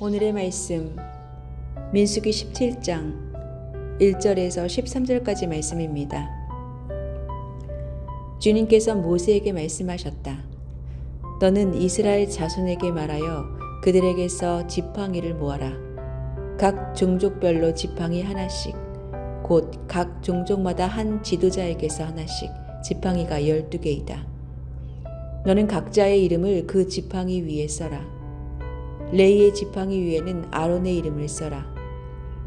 오늘의 말씀 민수기 17장 1절에서 13절까지 말씀입니다. 주님께서 모세에게 말씀하셨다. 너는 이스라엘 자손에게 말하여 그들에게서 지팡이를 모아라. 각 종족별로 지팡이 하나씩, 곧 각 종족마다 한 지도자에게서 하나씩 지팡이가 열두 개이다. 너는 각자의 이름을 그 지팡이 위에 써라. 레이의 지팡이 위에는 아론의 이름을 써라.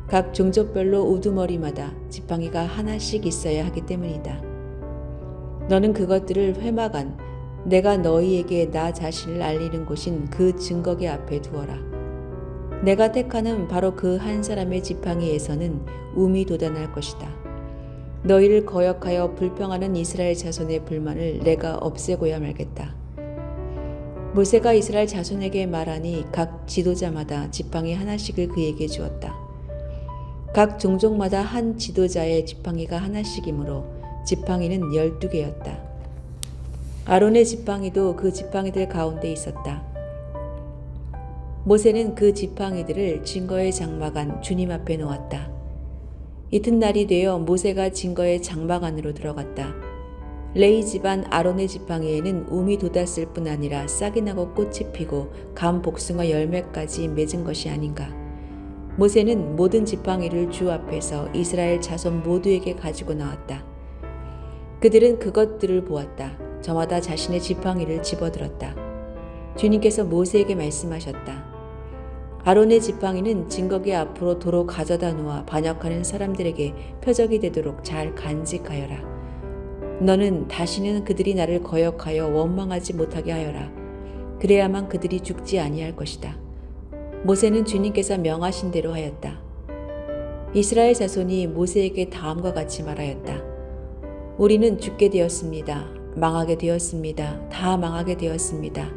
각 종족별로 우두머리마다 지팡이가 하나씩 있어야 하기 때문이다. 너는 그것들을 회막 안 내가 너희에게 나 자신을 알리는 곳인 그 증거계 앞에 두어라. 내가 택하는 바로 그 한 사람의 지팡이에서는 um이 돋아날 것이다. 너희를 거역하여 불평하는 이스라엘 자손의 불만을 내가 없애고야 말겠다. 모세가 이스라엘 자손에게 말하니 각 지도자마다 지팡이 하나씩을 그에게 주었다. 각 종족마다 한 지도자의 지팡이가 하나씩이므로 지팡이는 열두 개였다. 아론의 지팡이도 그 지팡이들 가운데 있었다. 모세는 그 지팡이들을 증거의 장막 안 주님 앞에 놓았다. 이튿날이 되어 모세가 증거의 장막 안으로 들어갔다. 레이 집안 아론의 지팡이에는 um이 돋았을 뿐 아니라 싹이 나고 꽃이 피고 감 복숭아 열매까지 맺은 것이 아닌가. 모세는 모든 지팡이를 주 앞에서 이스라엘 자손 모두에게 가지고 나왔다. 그들은 그것들을 보았다. 저마다 자신의 지팡이를 집어들었다. 주님께서 모세에게 말씀하셨다. 아론의 지팡이는 증거기 앞으로 도로 가져다 놓아 반역하는 사람들에게 표적이 되도록 잘 간직하여라. 너는 다시는 그들이 나를 거역하여 원망하지 못하게 하여라. 그래야만 그들이 죽지 아니할 것이다. 모세는 주님께서 명하신 대로 하였다. 이스라엘 자손이 모세에게 다음과 같이 말하였다. 우리는 죽게 되었습니다. 망하게 되었습니다. 다 망하게 되었습니다.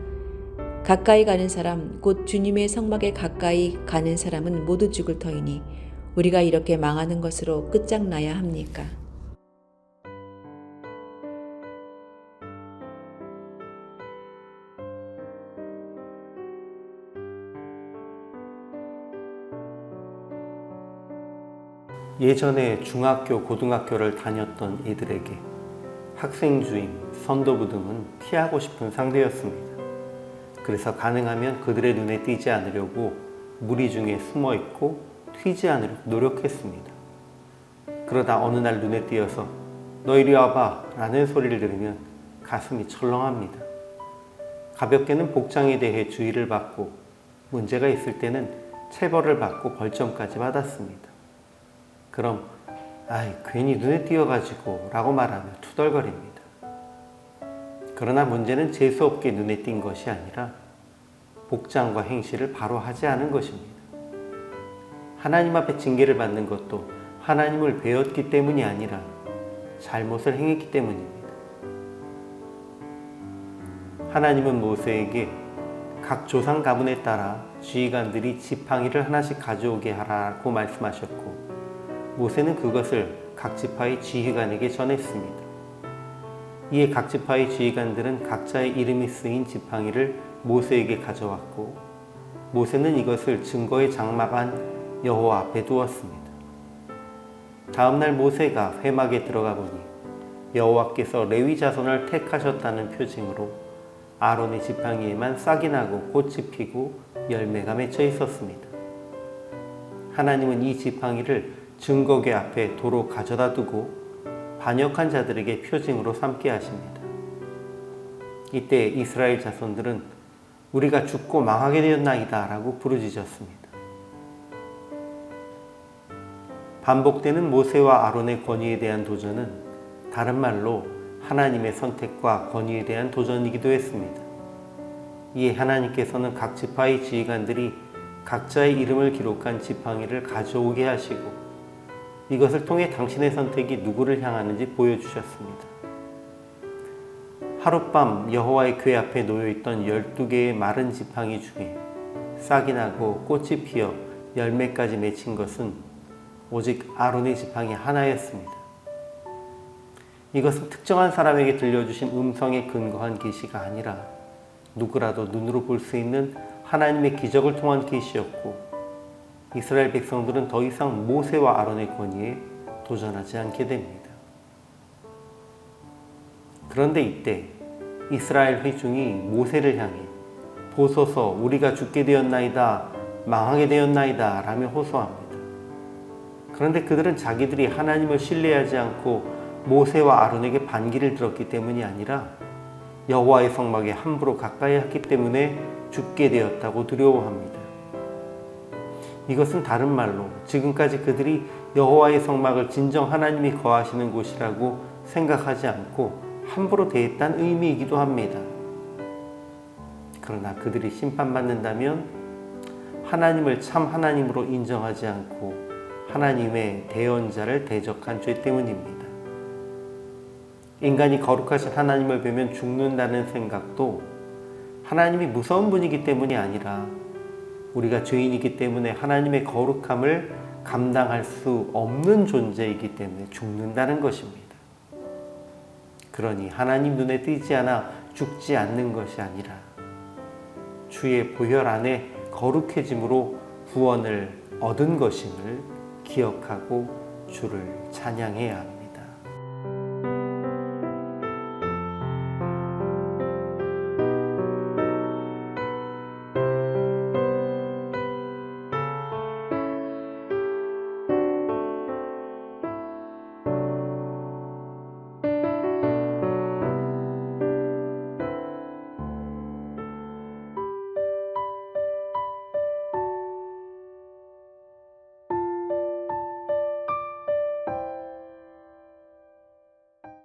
가까이 가는 사람, 곧 주님의 성막에 가까이 가는 사람은 모두 죽을 터이니 우리가 이렇게 망하는 것으로 끝장나야 합니까? 예전에 중학교, 고등학교를 다녔던 이들에게 학생 주임, 선도부 등은 피하고 싶은 상대였습니다. 그래서 가능하면 그들의 눈에 띄지 않으려고 무리 중에 숨어 있고 튀지 않으려고 노력했습니다. 그러다 어느 날 눈에 띄어서 너 이리 와봐 라는 소리를 들으면 가슴이 철렁합니다. 가볍게는 복장에 대해 주의를 받고 문제가 있을 때는 체벌을 받고 벌점까지 받았습니다. 그럼 아이 괜히 눈에 띄어가지고 라고 말하며 투덜거립니다. 그러나 문제는 재수없게 눈에 띈 것이 아니라 복장과 행실을 바로 하지 않은 것입니다. 하나님 앞에 징계를 받는 것도 하나님을 배웠기 때문이 아니라 잘못을 행했기 때문입니다. 하나님은 모세에게 각 조상 가문에 따라 지휘관들이 지팡이를 하나씩 가져오게 하라고 말씀하셨고 모세는 그것을 각 지파의 지휘관에게 전했습니다. 이에 각 지파의 지휘관들은 각자의 이름이 쓰인 지팡이를 모세에게 가져왔고 모세는 이것을 증거의 장막 안 여호와 앞에 두었습니다. 다음 날 모세가 회막에 들어가 보니 여호와께서 레위 자손을 택하셨다는 표징으로 아론의 지팡이에만 싹이 나고 꽃이 피고 열매가 맺혀 있었습니다. 하나님은 이 지팡이를 증거계 앞에 도로 가져다 두고 반역한 자들에게 표징으로 삼게 하십니다. 이때 이스라엘 자손들은 우리가 죽고 망하게 되었나이다 라고 부르짖었습니다. 반복되는 모세와 아론의 권위에 대한 도전은 다른 말로 하나님의 선택과 권위에 대한 도전이기도 했습니다. 이에 하나님께서는 각 지파의 지휘관들이 각자의 이름을 기록한 지팡이를 가져오게 하시고 이것을 통해 당신의 선택이 누구를 향하는지 보여주셨습니다. 하룻밤 여호와의 궤 앞에 놓여 있던 12개의 마른 지팡이 중에 싹이 나고 꽃이 피어 열매까지 맺힌 것은 오직 아론의 지팡이 하나였습니다. 이것은 특정한 사람에게 들려주신 음성에 근거한 계시가 아니라 누구라도 눈으로 볼 수 있는 하나님의 기적을 통한 계시였고 이스라엘 백성들은 더 이상 모세와 아론의 권위에 도전하지 않게 됩니다. 그런데 이때 이스라엘 회중이 모세를 향해 보소서 우리가 죽게 되었나이다 망하게 되었나이다 라며 호소합니다. 그런데 그들은 자기들이 하나님을 신뢰하지 않고 모세와 아론에게 반기를 들었기 때문이 아니라 여호와의 성막에 함부로 가까이 했기 때문에 죽게 되었다고 두려워합니다. 이것은 다른 말로 지금까지 그들이 여호와의 성막을 진정 하나님이 거하시는 곳이라고 생각하지 않고 함부로 대했다는 의미이기도 합니다. 그러나 그들이 심판받는다면 하나님을 참 하나님으로 인정하지 않고 하나님의 대언자를 대적한 죄 때문입니다. 인간이 거룩하신 하나님을 뵈면 죽는다는 생각도 하나님이 무서운 분이기 때문이 아니라 우리가 죄인이기 때문에 하나님의 거룩함을 감당할 수 없는 존재이기 때문에 죽는다는 것입니다. 그러니 하나님 눈에 띄지 않아 죽지 않는 것이 아니라 주의 보혈 안에 거룩해짐으로 구원을 얻은 것임을 기억하고 주를 찬양해야 합니다.